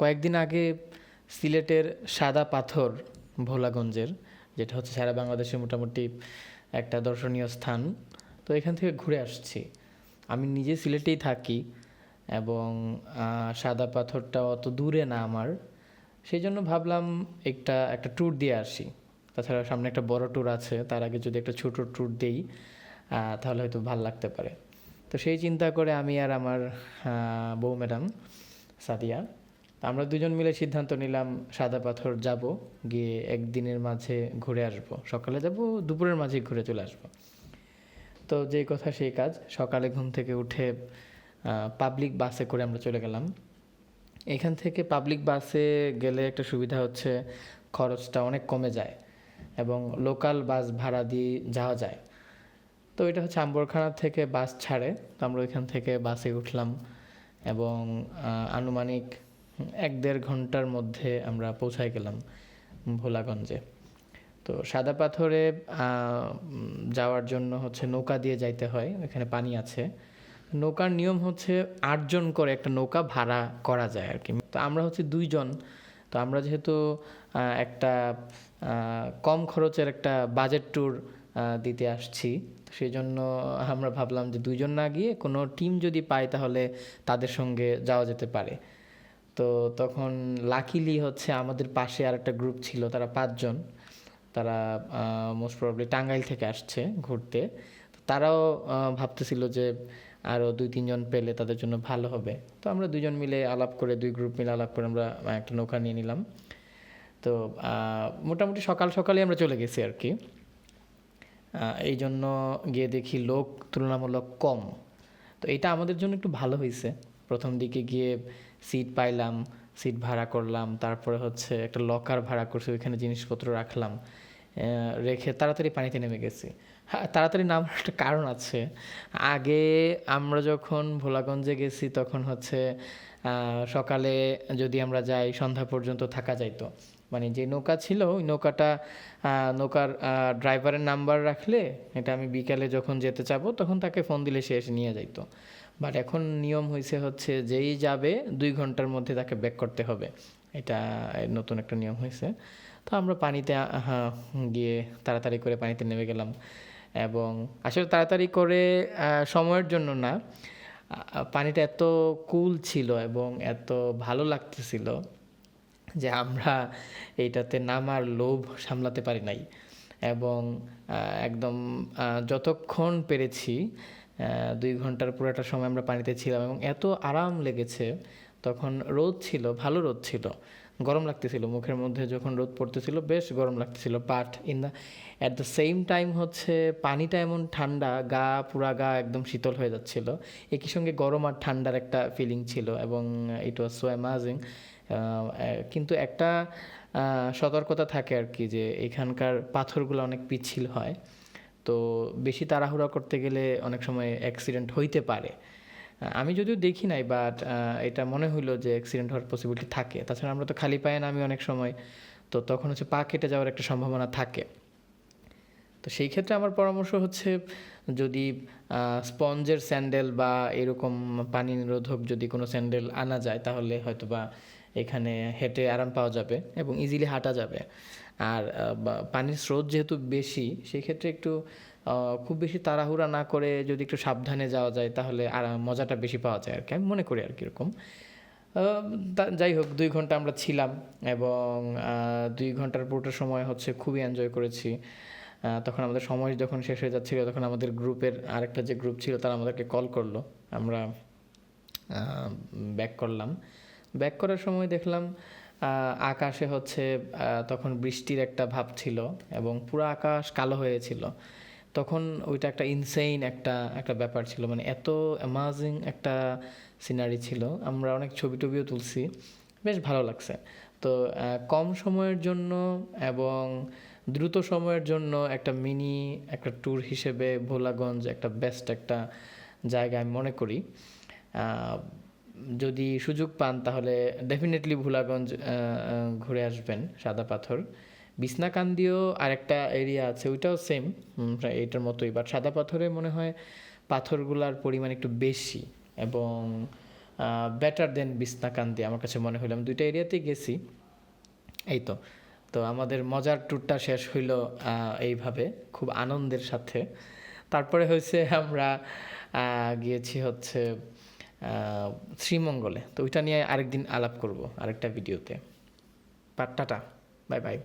কয়েকদিন আগে সিলেটের সাদা পাথর ভোলাগঞ্জের, যেটা হচ্ছে সারা বাংলাদেশে মোটামুটি একটা দর্শনীয় স্থান, তো এখান থেকে ঘুরে আসছি। আমি নিজে সিলেটেই থাকি এবং সাদা পাথরটা অত দূরে না আমার। সেই জন্য ভাবলাম একটা একটা ট্যুর দিয়ে আসি। তাছাড়া সামনে একটা বড় ট্যুর আছে, তার আগে যদি একটা ছোট ট্যুর দিই তাহলে হয়তো ভালো লাগতে পারে। তো সেই চিন্তা করে আমি আর আমার বউ ম্যাডাম সাদিয়া আমরা দুজন মিলে সিদ্ধান্ত নিলাম সাদা পাথর যাব, গিয়ে একদিনের মাঝে ঘুরে আসব। সকালে যাব, দুপুরের মাঝে ঘুরে চলে আসব। তো যেই কথা সেই কাজ, সকালে ঘুম থেকে উঠে পাবলিক বাসে করে আমরা চলে গেলাম। এখান থেকে পাবলিক বাসে গেলে একটা সুবিধা হচ্ছে, খরচটা অনেক কমে যায় এবং লোকাল বাস ভাড়া দিয়ে যাওয়া যায়। তো এটা হচ্ছে আম্বরখানা থেকে বাস ছাড়ে। তো আমরা ওইখান থেকে বাসে উঠলাম এবং আনুমানিক এক দেড় ঘণ্টার মধ্যে আমরা পৌঁছায় গেলাম ভোলাগঞ্জে। তো সাদা পাথরে যাওয়ার জন্য হচ্ছে নৌকা দিয়ে যাইতে হয়, এখানে পানি আছে। নৌকার নিয়ম হচ্ছে আটজন করে একটা নৌকা ভাড়া করা যায় আর কি। তো আমরা হচ্ছে দুইজন। তো আমরা যেহেতু একটা কম খরচের একটা বাজেট ট্যুর দিতে আসছি সেই জন্য আমরা ভাবলাম যে দুইজন না গিয়ে কোনো টিম যদি পাই তাহলে তাদের সঙ্গে যাওয়া যেতে পারে। তো তখন লাকিলি হচ্ছে আমাদের পাশে আর একটা গ্রুপ ছিল, তারা পাঁচজন। তারা মোস্ট প্রবলি টাঙ্গাইল থেকে আসছে ঘুরতে। তারাও ভাবতেছিল যে আরও দুই, তিনজন পেলে তাদের জন্য ভালো হবে। তো আমরা দুজন মিলে আলাপ করে, দুই গ্রুপ মিলে আলাপ করে আমরা একটা নৌকা নিয়ে নিলাম। তো মোটামুটি সকাল সকালে আমরা চলে গেছি আর কি। এই জন্য গিয়ে দেখি লোক তুলনামূলক কম। তো এটা আমাদের জন্য একটু ভালো হয়েছে প্রথম দিকে গিয়ে সিট পাইলাম সিট ভাড়া করলাম, তারপরে হচ্ছে একটা লকার ভাড়া করছি, ওইখানে জিনিসপত্র রাখলাম রেখে তাড়াতাড়ি পানিতে নেমে গেছি। হ্যাঁ তাড়াতাড়ি নামার একটা কারণ আছে। আগে আমরা যখন ভোলাগঞ্জে গেছি, তখন হচ্ছে সকালে যদি আমরা যাই, সন্ধ্যা পর্যন্ত থাকা যাইতো। মানে যে নৌকা ছিল, ওই নৌকাটা নৌকার ড্রাইভারের নাম্বার রাখলে, এটা আমি বিকালে যখন যেতে চাবো, তখন তাকে ফোন দিলে সে এসে নিয়ে যাইতো। বাট এখন নিয়ম হয়েছে হচ্ছে যেই যাবে দুই ঘণ্টার মধ্যে তাকে ব্যাক করতে হবে। এটা নতুন একটা নিয়ম হয়েছে তো আমরা পানিতে গিয়ে তাড়াতাড়ি করে পানিতে নেমে গেলাম। এবং আসলে তাড়াতাড়ি করে সময়ের জন্য না পানিটা এত কুল ছিল এবং এত ভালো লাগতেছিল যে আমরা এইটাতে নামার লোভ সামলাতে পারি নাই। এবং একদম যতক্ষণ পেরেছি দুই ঘণ্টার পুরোটা সময় আমরা পানিতে ছিলাম এবং এত আরাম লেগেছে, তখন রোদ ছিল, ভালো রোদ ছিল। গরম লাগতেছিল মুখের মধ্যে যখন রোদ পড়তেছিল, বেশ গরম লাগতেছিল। But in the at the same time হচ্ছে পানিটা এমন ঠান্ডা, গা পুরা গা একদম শীতল হয়ে যাচ্ছিল। একই সঙ্গে গরম আর ঠান্ডার একটা ফিলিং ছিল এবং ইট ওয়াজ সো অ্যামাজিং কিন্তু একটা সতর্কতা থাকে আর কি যে এখানকার পাথরগুলো অনেক পিচ্ছিল হয়। তো বেশি তাড়াহুড়া করতে গেলে অনেক সময় অ্যাক্সিডেন্ট হইতে পারে। আমি যদিও দেখি নাই বাট এটা মনে হইল যে অ্যাক্সিডেন্ট হওয়ার পসিবিলিটি থাকে। তাছাড়া আমরা তো খালি পায়ে নামি অনেক সময়, তো তখন হচ্ছে পা কেটে যাওয়ার একটা সম্ভাবনা থাকে। তো সেই ক্ষেত্রে আমার পরামর্শ হচ্ছে যদি স্পঞ্জের স্যান্ডেল বা এরকম পানি নিরোধক যদি কোনো স্যান্ডেল আনা যায়, তাহলে হয়তো বা এখানে হেঁটে আরাম পাওয়া যাবে এবং ইজিলি হাঁটা যাবে। আর পানির স্রোত যেহেতু বেশি সেই ক্ষেত্রে একটু খুব বেশি তাড়াহুড়া না করে যদি একটু সাবধানে যাওয়া যায়, তাহলে আর মজাটা বেশি পাওয়া যায় আর কি। আমি মনে করি আর কি এরকম। যাই হোক, দুই ঘণ্টা আমরা ছিলাম এবং দুই ঘণ্টার পুরোটা সময় হচ্ছে খুবই এনজয় করেছি। তখন আমাদের সময় যখন শেষ হয়ে যাচ্ছিল, তখন আমাদের গ্রুপের আরেকটা যে গ্রুপ ছিল, তারা আমাদেরকে কল করল। আমরা ব্যাক করলাম। ব্যাক করার সময় দেখলাম আকাশে হচ্ছে তখন বৃষ্টির একটা ভাব ছিল এবং পুরো আকাশ কালো হয়েছিল তখন ওইটা একটা ইনসেইন একটা একটা ব্যাপার ছিল। মানে এত অ্যামাজিং একটা সিনারি ছিল। আমরা অনেক ছবি টবিও তুলছি। বেশ ভালো লাগছে। তো কম সময়ের জন্য এবং দ্রুত সময়ের জন্য একটা মিনি একটা ট্যুর হিসেবে ভোলাগঞ্জ একটা বেস্ট একটা জায়গা আমি মনে করি। যদি সুযোগ পান, তাহলে ডেফিনেটলি ভোলাগঞ্জ ঘুরে আসবেন, সাদা পাথর। বিছনাকান্দিও আরেকটা এরিয়া আছে, ওইটাও সেম এটার মতোই। বাট সাদা পাথরে মনে হয় পাথরগুলার পরিমাণ একটু বেশি এবং বেটার দেন বিছনাকান্দি আমার কাছে মনে হইলাম দুইটা এরিয়াতেই গেছি, এই তো। তো আমাদের মজার ট্যুরটা শেষ হইল এইভাবে, খুব আনন্দের সাথে। তারপরে হয়েছে আমরা গিয়েছি হচ্ছে শ্রীমঙ্গলে। তো ওইটা নিয়ে আরেকদিন আলাপ করব আরেকটা ভিডিওতে। Tata bye bye.